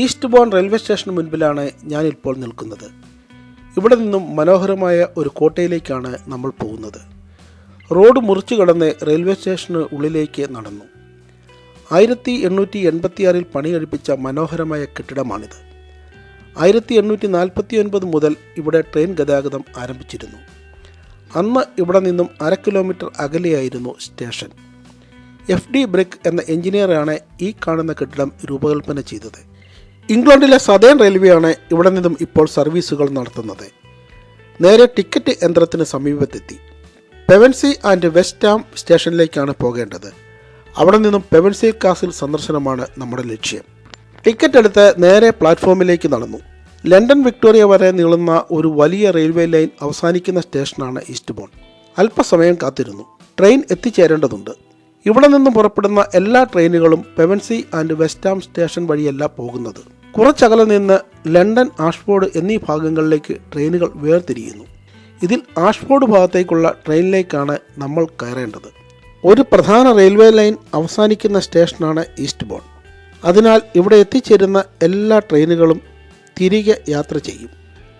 East bone railway സ്റ്റേഷന് മുൻപിലാണ് ഞാനിപ്പോൾ നിൽക്കുന്നത്. ഇവിടെ നിന്നും മനോഹരമായ ഒരു കോട്ടയിലേക്കാണ് നമ്മൾ പോകുന്നത്. റോഡ് മുറിച്ചു കടന്ന് റെയിൽവേ സ്റ്റേഷന് ഉള്ളിലേക്ക് നടന്നു. ആയിരത്തി എണ്ണൂറ്റി എൺപത്തിയാറിൽ പണികഴിപ്പിച്ച മനോഹരമായ കെട്ടിടമാണിത്. ആയിരത്തി എണ്ണൂറ്റി നാൽപ്പത്തി ഒൻപത് മുതൽ ഇവിടെ ട്രെയിൻ ഗതാഗതം ആരംഭിച്ചിരുന്നു. അന്ന് ഇവിടെ നിന്നും അര കിലോമീറ്റർ അകലെയായിരുന്നു സ്റ്റേഷൻ. എഫ് ഡി ബ്രിക്ക് എന്ന എഞ്ചിനീയറാണ് ഈ കാണുന്ന കെട്ടിടം രൂപകൽപ്പന ചെയ്തത്. ഇംഗ്ലണ്ടിലെ സദേൺ റെയിൽവേയാണ് ഇവിടെ നിന്നും ഇപ്പോൾ സർവീസുകൾ നടത്തുന്നത്. നേരെ ടിക്കറ്റ് യന്ത്രത്തിന് സമീപത്തെത്തി. പെവൻസി ആൻഡ് വെസ്റ്റ് സ്റ്റേഷനിലേക്കാണ് പോകേണ്ടത്. അവിടെ നിന്നും പെവൻസി കാസിൽ സന്ദർശനമാണ് നമ്മുടെ ലക്ഷ്യം. ടിക്കറ്റ് എടുത്ത് നേരെ പ്ലാറ്റ്ഫോമിലേക്ക് നടന്നു. ലണ്ടൻ വിക്ടോറിയ വരെ നീളുന്ന ഒരു വലിയ റെയിൽവേ ലൈൻ അവസാനിക്കുന്ന സ്റ്റേഷനാണ് ഈസ്റ്റ് ബോൺ. അല്പസമയം കാത്തിരുന്നു. ട്രെയിൻ എത്തിച്ചേരേണ്ടതുണ്ട്. ഇവിടെ നിന്നും പുറപ്പെടുന്ന എല്ലാ ട്രെയിനുകളും പെവൻസി ആൻഡ് വെസ്റ്റ് സ്റ്റേഷൻ വഴിയല്ല പോകുന്നത്. കുറച്ചകലെ നിന്ന് ലണ്ടൻ ആഷ്ഫോർഡ് എന്നീ ഭാഗങ്ങളിലേക്ക് ട്രെയിനുകൾ വേർതിരിയുന്നു. ഇതിൽ ആഷ്ഫോർഡ് ഭാഗത്തേക്കുള്ള ട്രെയിനിലേക്കാണ് നമ്മൾ കയറേണ്ടത്. ഒരു പ്രധാന റെയിൽവേ ലൈൻ അവസാനിക്കുന്ന സ്റ്റേഷനാണ് ഈസ്റ്റ് ബോൺ അതിനാൽ ഇവിടെ എത്തിച്ചേരുന്ന എല്ലാ ട്രെയിനുകളും തിരികെ യാത്ര ചെയ്യും.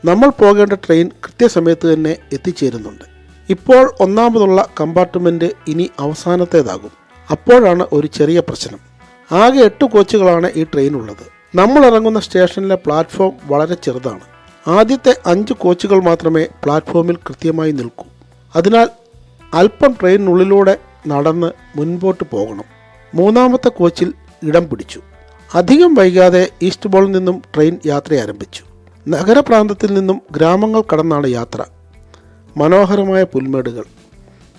നമ്മൾ പോകേണ്ട ട്രെയിൻ കൃത്യസമയത്ത് തന്നെ എത്തിച്ചേരുന്നുണ്ട്. ഇപ്പോൾ ഒന്നാമതുള്ള കമ്പാർട്ട്മെന്റ് ഇനി അവസാനത്തേതാകും. അപ്പോഴാണ് ഒരു ചെറിയ പ്രശ്നം. ആകെ എട്ട് കോച്ചുകളാണ് ഈ ട്രെയിനുള്ളത്. നമ്മൾ ഇറങ്ങുന്ന സ്റ്റേഷനിലെ പ്ലാറ്റ്ഫോം വളരെ ചെറുതാണ്. ആദ്യത്തെ അഞ്ച് കോച്ചുകൾ മാത്രമേ പ്ലാറ്റ്ഫോമിൽ കൃത്യമായി നിൽക്കൂ. അതിനാൽ അല്പം ട്രെയിനിനുള്ളിലൂടെ നടന്ന് മുൻപോട്ട് പോകണം. മൂന്നാമത്തെ കോച്ചിൽ ഇടം പിടിച്ചു. അധികം വൈകാതെ ഈസ്റ്റ് ബോളിൽ നിന്നും ട്രെയിൻ യാത്ര ആരംഭിച്ചു. നഗരപ്രാന്തത്തിൽ നിന്നും ഗ്രാമങ്ങൾ കടന്നാണ് യാത്ര. മനോഹരമായ പുൽമേടുകൾ.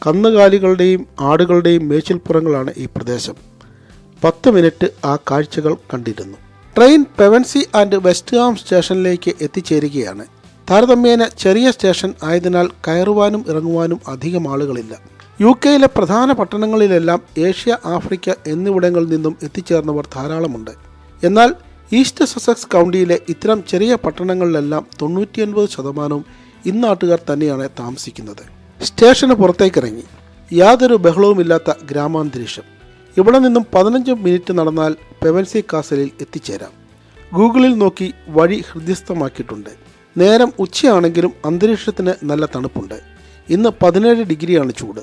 കന്നുകാലികളുടെയും ആടുകളുടെയും മേച്ചിൽപ്പുറങ്ങളാണ് ഈ പ്രദേശം. പത്ത് മിനിറ്റ് ആ കാഴ്ചകൾ കണ്ടിരുന്നു. Train Pevensey and Westham സ്റ്റേഷനിലേക്ക് എത്തിച്ചേരുകയാണ്. താരതമ്യേന ചെറിയ സ്റ്റേഷൻ ആയതിനാൽ കയറുവാനും ഇറങ്ങുവാനും അധികം ആളുകളില്ല. യു കെയിലെ പ്രധാന പട്ടണങ്ങളിലെല്ലാം ഏഷ്യ ആഫ്രിക്ക എന്നിവിടങ്ങളിൽ നിന്നും എത്തിച്ചേർന്നവർ ധാരാളമുണ്ട്. എന്നാൽ ഈസ്റ്റ് സസക്സ് കൗണ്ടിയിലെ ഇത്തരം ചെറിയ പട്ടണങ്ങളിലെല്ലാം തൊണ്ണൂറ്റിയൊൻപത് ശതമാനവും ഇന്നാട്ടുകാർ തന്നെയാണ് താമസിക്കുന്നത്. സ്റ്റേഷന് പുറത്തേക്കിറങ്ങി. യാതൊരു ബഹളവുമില്ലാത്ത ഗ്രാമാന്തരീക്ഷം. ഇവിടെ നിന്നും പതിനഞ്ച് മിനിറ്റ് നടന്നാൽ പെവൻസി കാസലിൽ എത്തിച്ചേരാം. ഗൂഗിളിൽ നോക്കി വഴി ഹൃദ്യസ്ഥമാക്കിയിട്ടുണ്ട്. നേരം ഉച്ചയാണെങ്കിലും അന്തരീക്ഷത്തിന് നല്ല തണുപ്പുണ്ട്. ഇന്ന് പതിനേഴ് ഡിഗ്രിയാണ് ചൂട്.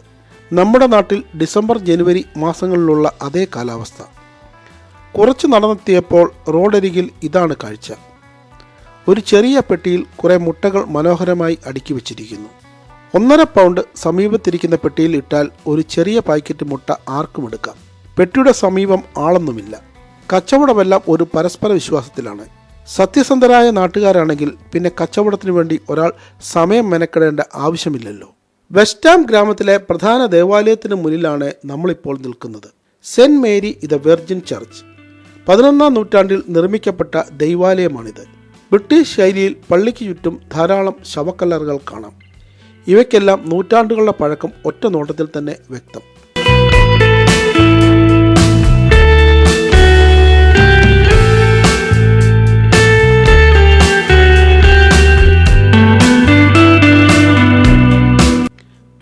നമ്മുടെ നാട്ടിൽ ഡിസംബർ ജനുവരി മാസങ്ങളിലുള്ള അതേ കാലാവസ്ഥ. കുറച്ച് നടന്നെത്തിയപ്പോൾ റോഡരികിൽ ഇതാണ് കാഴ്ച. ഒരു ചെറിയ പെട്ടിയിൽ കുറേ മുട്ടകൾ മനോഹരമായി അടുക്കി വെച്ചിരിക്കുന്നു. ഒന്നര പൗണ്ട് സമീപത്തിരിക്കുന്ന പെട്ടിയിൽ ഇട്ടാൽ ഒരു ചെറിയ പാക്കറ്റ് മുട്ട ആർക്കും എടുക്കാം. പെട്ടിയുടെ സമീപം ആളൊന്നുമില്ല. കച്ചവടമെല്ലാം ഒരു പരസ്പര വിശ്വാസത്തിലാണ്. സത്യസന്ധരായ നാട്ടുകാരാണെങ്കിൽ പിന്നെ കച്ചവടത്തിനു വേണ്ടി ഒരാൾ സമയം മെനക്കെടേണ്ട ആവശ്യമില്ലല്ലോ. വെസ്റ്റാം ഗ്രാമത്തിലെ പ്രധാന ദേവാലയത്തിന് മുന്നിലാണ് നമ്മളിപ്പോൾ നിൽക്കുന്നത്. Saint Mary the Virgin church പതിനൊന്നാം നൂറ്റാണ്ടിൽ നിർമ്മിക്കപ്പെട്ട ദൈവാലയമാണിത്. ബ്രിട്ടീഷ് ശൈലിയിൽ പള്ളിക്ക് ചുറ്റും ധാരാളം ശവക്കല്ലറുകൾ കാണാം. ഇവയ്ക്കെല്ലാം നൂറ്റാണ്ടുകളുടെ പഴക്കം ഒറ്റ നോട്ടത്തിൽ തന്നെ വ്യക്തം.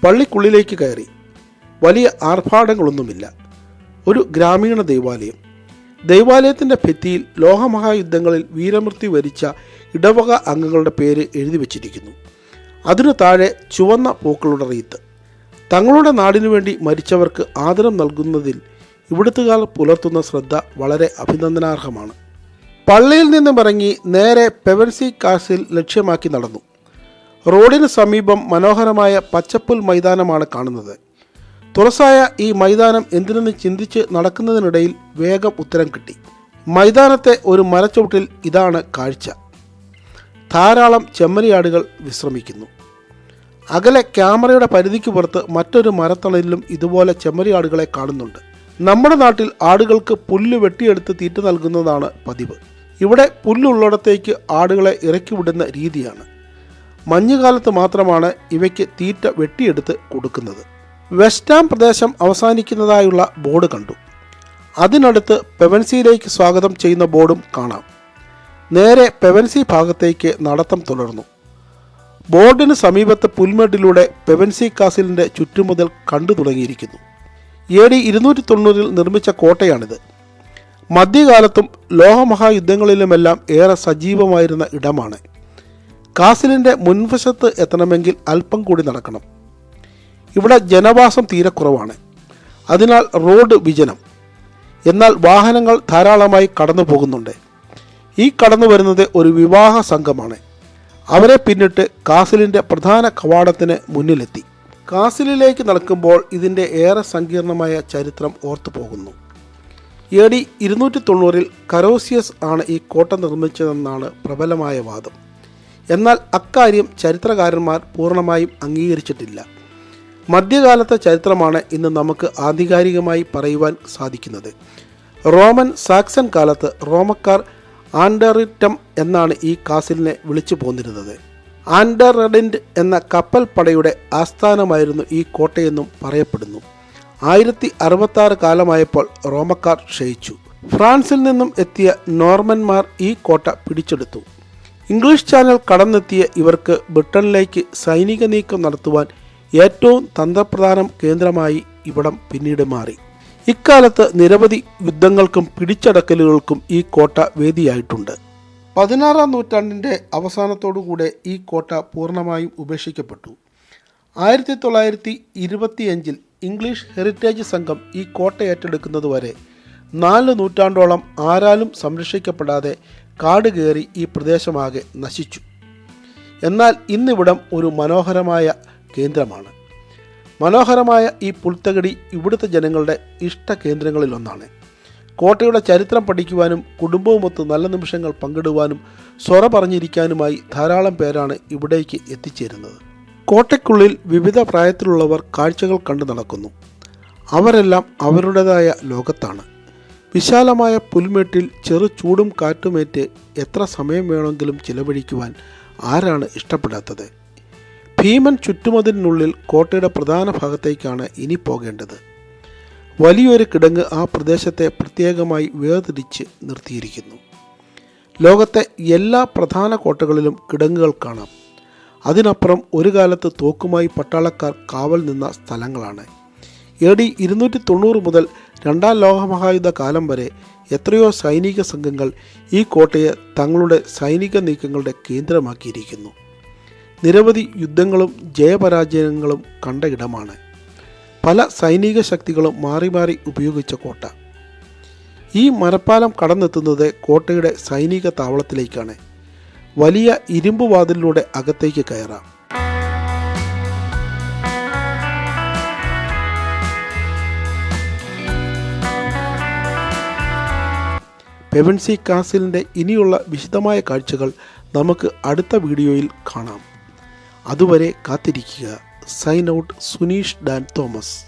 പള്ളിക്കുള്ളിലേക്ക് കയറി. വലിയ ആർഭാടങ്ങളൊന്നുമില്ല. ഒരു ഗ്രാമീണ ദൈവാലയം. ദൈവാലയത്തിന്റെ ഭിത്തിയിൽ ലോഹമഹായുദ്ധങ്ങളിൽ വീരമൃത്യു വരിച്ച ഇടവക അംഗങ്ങളുടെ പേര് എഴുതി വച്ചിരിക്കുന്നു. അതിനു താഴെ ചുവന്ന പൂക്കളുടെ റീത്ത്. തങ്ങളുടെ നാടിനു വേണ്ടി മരിച്ചവർക്ക് ആദരം നൽകുന്നതിൽ ഇവിടുത്തുകാർ പുലർത്തുന്ന ശ്രദ്ധ വളരെ അഭിനന്ദനാർഹമാണ്. പള്ളിയിൽ നിന്നും ഇറങ്ങി നേരെ പെവൻസി കാസിൽ ലക്ഷ്യമാക്കി നടന്നു. റോഡിന് സമീപം മനോഹരമായ പച്ചപ്പുൽ മൈതാനമാണ് കാണുന്നത്. തുറസായ ഈ മൈതാനം എന്തിനെന്ന് ചിന്തിച്ച് നടക്കുന്നതിനിടയിൽ വേഗം ഉത്തരം കിട്ടി. മൈതാനത്തെ ഒരു മരച്ചുവട്ടിൽ ഇതാണ് കാഴ്ച. ധാരാളം ചെമ്മരിയാടുകൾ വിശ്രമിക്കുന്നു. അകലെ ക്യാമറയുടെ പരിധിക്ക് പുറത്ത് മറ്റൊരു മരത്തണലിലും ഇതുപോലെ ചെമ്മരിയാടുകളെ കാണുന്നുണ്ട്. നമ്മുടെ നാട്ടിൽ ആടുകൾക്ക് പുല്ല് വെട്ടിയെടുത്ത് തീറ്റ നൽകുന്നതാണ് പതിവ്. ഇവിടെ പുല്ലുള്ളിടത്തേക്ക് ആടുകളെ ഇറക്കി വിടുന്ന രീതിയാണ്. മഞ്ഞുകാലത്ത് മാത്രമാണ് ഇവയ്ക്ക് തീറ്റ വെട്ടിയെടുത്ത് കൊടുക്കുന്നത്. വെസ്റ്റാം പ്രദേശം അവസാനിക്കുന്നതായുള്ള ബോർഡ് കണ്ടു. അതിനടുത്ത് പെവൻസിയിലേക്ക് സ്വാഗതം ചെയ്യുന്ന ബോർഡും കാണാം. നേരെ പെവൻസി ഭാഗത്തേക്ക് നടത്തം തുടർന്നു. ബോർഡിന് സമീപത്ത് പുൽമേട്ടിലൂടെ പെവൻസി കാസിലിന്റെ ചുറ്റുമുതൽ കണ്ടു തുടങ്ങിയിരിക്കുന്നു. എ ഡി ഇരുന്നൂറ്റി തൊണ്ണൂറിൽ നിർമ്മിച്ച കോട്ടയാണിത്. മധ്യകാലത്തും ലോഹമഹായുദ്ധങ്ങളിലുമെല്ലാം ഏറെ സജീവമായിരുന്ന ഇടമാണ്. കാസിലിന്റെ മുൻവശത്ത് എത്തണമെങ്കിൽ അല്പം കൂടി നടക്കണം. ഇവിടെ ജനവാസം തീരെ കുറവാണ്. അതിനാൽ റോഡ് വിജനം. എന്നാൽ വാഹനങ്ങൾ ധാരാളമായി കടന്നു പോകുന്നുണ്ട്. ഈ കടന്നു വരുന്നത് ഒരു വിവാഹ സംഘമാണ്. അവരെ പിന്നിട്ട് കാസിലിന്റെ പ്രധാന കവാടത്തിന് മുന്നിലെത്തി. കാസിലിലേക്ക് നടക്കുമ്പോൾ ഇതിന്റെ ഏറെ സങ്കീർണമായ ചരിത്രം ഓർത്തു പോകുന്നു. എ ഡി ഇരുന്നൂറ്റി തൊണ്ണൂറിൽ കരോസിയസ് ആണ് ഈ കോട്ട നിർമ്മിച്ചതെന്നാണ് പ്രബലമായ വാദം. എന്നാൽ അക്കാര്യം ചരിത്രകാരന്മാർ പൂർണമായും അംഗീകരിച്ചിട്ടില്ല. മധ്യകാലത്തെ ചരിത്രമാണ് ഇന്ന് നമുക്ക് ആധികാരികമായി പറയുവാൻ സാധിക്കുന്നത്. റോമൻ സാക്സൺ കാലത്ത് റോമക്കാർ ആൻഡറിറ്റം എന്നാണ് ഈ കാസിലിനെ വിളിച്ചു പോന്നിരുന്നത്. ആൻഡറഡിൻഡ് എന്ന കപ്പൽ പടയുടെ ആസ്ഥാനമായിരുന്നു ഈ കോട്ടയെന്നും പറയപ്പെടുന്നു. ആയിരത്തി അറുപത്തി കാലമായപ്പോൾ റോമക്കാർ ക്ഷയിച്ചു. ഫ്രാൻസിൽ നിന്നും എത്തിയ നോർമന്മാർ ഈ കോട്ട പിടിച്ചെടുത്തു. ഇംഗ്ലീഷ് ചാനൽ കടന്നെത്തിയ ഇവർക്ക് ബ്രിട്ടനിലേക്ക് സൈനിക നീക്കം നടത്തുവാൻ ഏറ്റവും തന്ത്രപ്രധാനം കേന്ദ്രമായി ഇവിടം പിന്നീട് മാറി. ഇക്കാലത്ത് നിരവധി യുദ്ധങ്ങൾക്കും പിടിച്ചടക്കലുകൾക്കും ഈ കോട്ട വേദിയായിട്ടുണ്ട്. പതിനാറാം നൂറ്റാണ്ടിന്റെ അവസാനത്തോടുകൂടെ ഈ കോട്ട പൂർണമായും ഉപേക്ഷിക്കപ്പെട്ടു. ആയിരത്തി തൊള്ളായിരത്തി ഇരുപത്തിയഞ്ചിൽ ഇംഗ്ലീഷ് ഹെറിറ്റേജ് സംഘം ഈ കോട്ട ഏറ്റെടുക്കുന്നതുവരെ നാല് നൂറ്റാണ്ടോളം ആരാലും സംരക്ഷിക്കപ്പെടാതെ കാട് കയറി ഈ പ്രദേശമാകെ നശിച്ചു. എന്നാൽ ഇന്നിവിടം ഒരു മനോഹരമായ കേന്ദ്രമാണ്. മനോഹരമായ ഈ പുൽത്തകടി ഇവിടുത്തെ ജനങ്ങളുടെ ഇഷ്ട കേന്ദ്രങ്ങളിലൊന്നാണ്. കോട്ടയുടെ ചരിത്രം പഠിക്കുവാനും കുടുംബവുമൊത്ത് നല്ല നിമിഷങ്ങൾ പങ്കിടുവാനും സ്വറ പറഞ്ഞിരിക്കാനുമായി ധാരാളം പേരാണ് ഇവിടേക്ക് എത്തിച്ചേരുന്നത്. കോട്ടയ്ക്കുള്ളിൽ വിവിധ പ്രായത്തിലുള്ളവർ കാഴ്ചകൾ കണ്ടു നടക്കുന്നു. അവരെല്ലാം അവരുടേതായ ലോകത്താണ്. വിശാലമായ പുൽമേട്ടിൽ ചെറു ചൂടും കാറ്റുമേറ്റ് എത്ര സമയം വേണമെങ്കിലും ചിലവഴിക്കുവാൻ ആരാണ് ഇഷ്ടപ്പെടാത്തത്? ഭീമൻ ചുറ്റുമതിലിനുള്ളിൽ കോട്ടയുടെ പ്രധാന ഭാഗത്തേക്കാണ് ഇനി പോകേണ്ടത്. വലിയൊരു കിടങ്ങ് ആ പ്രദേശത്തെ പ്രത്യേകമായി വേർതിരിച്ച് നിർത്തിയിരിക്കുന്നു. ലോകത്തെ എല്ലാ പ്രധാന കോട്ടകളിലും കിടങ്ങുകൾ കാണാം. അതിനപ്പുറം ഒരു കാലത്ത് തോക്കുമായി പട്ടാളക്കാർ കാവൽ നിന്ന സ്ഥലങ്ങളാണ്. എ ഡി ഇരുന്നൂറ്റി തൊണ്ണൂറ് മുതൽ രണ്ടാം ലോകമഹായുദ്ധ കാലം വരെ എത്രയോ സൈനിക സംഘങ്ങൾ ഈ കോട്ടയെ തങ്ങളുടെ സൈനിക നീക്കങ്ങളുടെ കേന്ദ്രമാക്കിയിരിക്കുന്നു. നിരവധി യുദ്ധങ്ങളും ജയപരാജയങ്ങളും കണ്ട ഇടമാണ്. പല സൈനിക ശക്തികളും മാറി മാറി ഉപയോഗിച്ച കോട്ട. ഈ മരപ്പാലം കടന്നെത്തുന്നത് കോട്ടയുടെ സൈനിക താവളത്തിലേക്കാണ്. വലിയ ഇരുമ്പ് വാതിലിലൂടെ അകത്തേക്ക് കയറാം. പെവൻസി കാസിലിന്റെ ഇനിയുള്ള വിശദമായ കാഴ്ചകൾ നമുക്ക് അടുത്ത വീഡിയോയിൽ കാണാം. അതുവരെ കാത്തിരിക്കുക. Sign out Suneesh Dan Thomas.